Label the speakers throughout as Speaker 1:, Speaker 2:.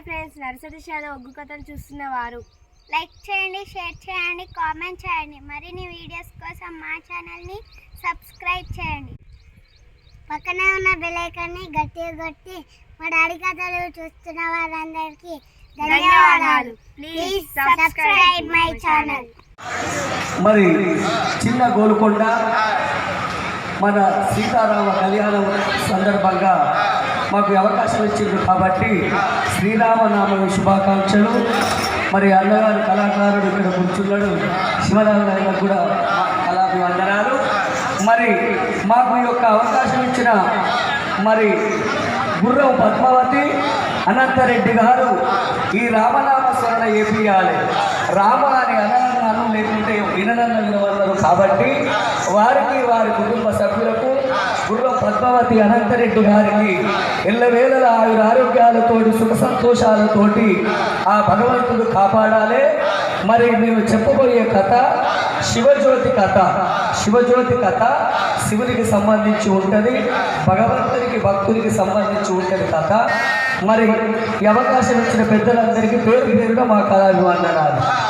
Speaker 1: Hi friends nursery షాలో ఒగ్గు కథలు చూస్తున్న వారు.
Speaker 2: లైక్ చేయండి షేర్ చేయండి కామెంట్ చేయండి. మరిన్ని వీడియోస్ కోసం మా ఛానల్ని సబ్స్క్రైబ్ చేయండి. పక్కనే ఉన్న బెలైకాన్ని గట్టిగా కొట్టి మా డాడీ కథలు చూస్తున్న వారందరికీ ధన్యవాదాలు. ప్లీజ్ సబ్స్క్రైబ్ మై ఛానల్
Speaker 3: మరి చిన్న గోల్కొండ మన సీతారామ కళ్యాణం సందర్భంగా మాకు అవకాశం ఇచ్చింది కాబట్టి శ్రీరామనామ శుభాకాంక్షలు. మరి అన్నగారు కళాకారుడు ఇక్కడ కూర్చున్నాడు. శివరామ కూడా కళాభివందనాలు. మరి మాకు ఈ యొక్క అవకాశం ఇచ్చిన మరి గుర్రం పద్మావతి అనంతరెడ్డి గారు ఈ రామనామ స్మరణ ఏపీయాలి రామ అని అనన్నాను లేకుంటే విననన్న వినవన్నారు కాబట్టి వారికి వారి కుటుంబ సభ్యులకు గుర్రం పద్మావతి అనంతరెడ్డి గారికి ఎల్లవేళల ఆయుర ఆరోగ్యాలతోటి సుఖ సంతోషాలతోటి ఆ భగవంతుడు కాపాడాలి. మరి నేను చెప్పబోయే కథ శివజ్యోతి కథ. శివజ్యోతి కథ శివునికి సంబంధించి ఉంటుంది భగవంతునికి భక్తునికి సంబంధించి ఉంటుంది కథ. మరి ఈ అవకాశం ఇచ్చిన పెద్దలందరికీ పేరు పేరుగా మా కళాభివందనాలు.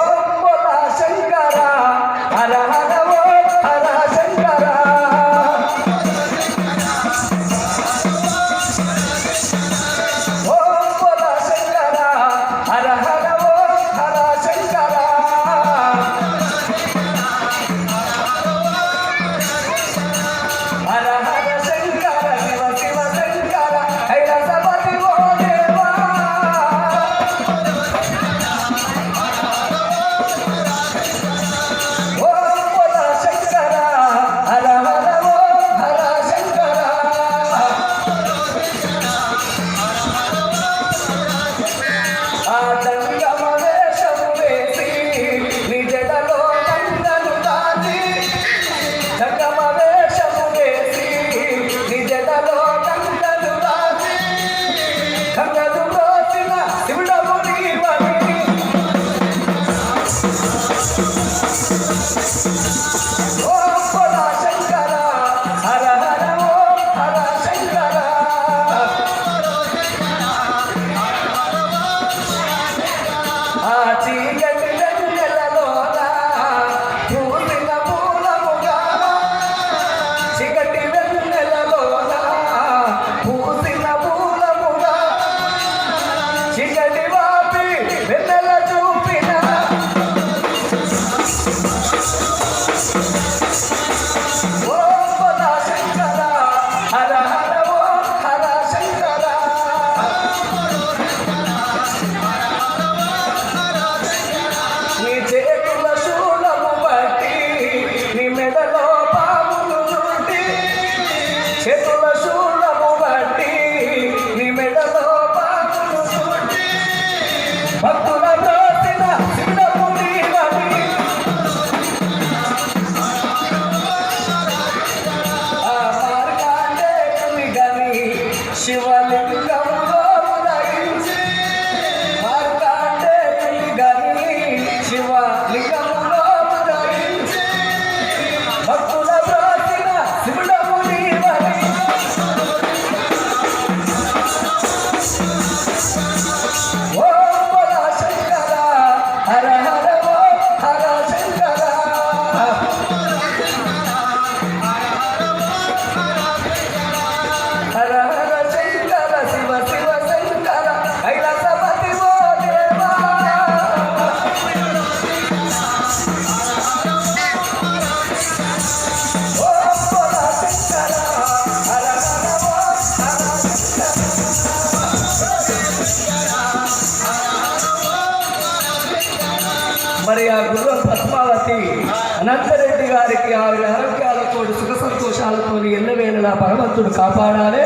Speaker 3: ಶಿವಲಿಂಗವ మరి ఆ గుర్రం పద్మావతి అనంతరెడ్డి గారికి ఆవిడ ఆరోగ్యాలతో సుఖ సంతోషాలతో ఎల్లవేళలా భగవంతుడు కాపాడాలి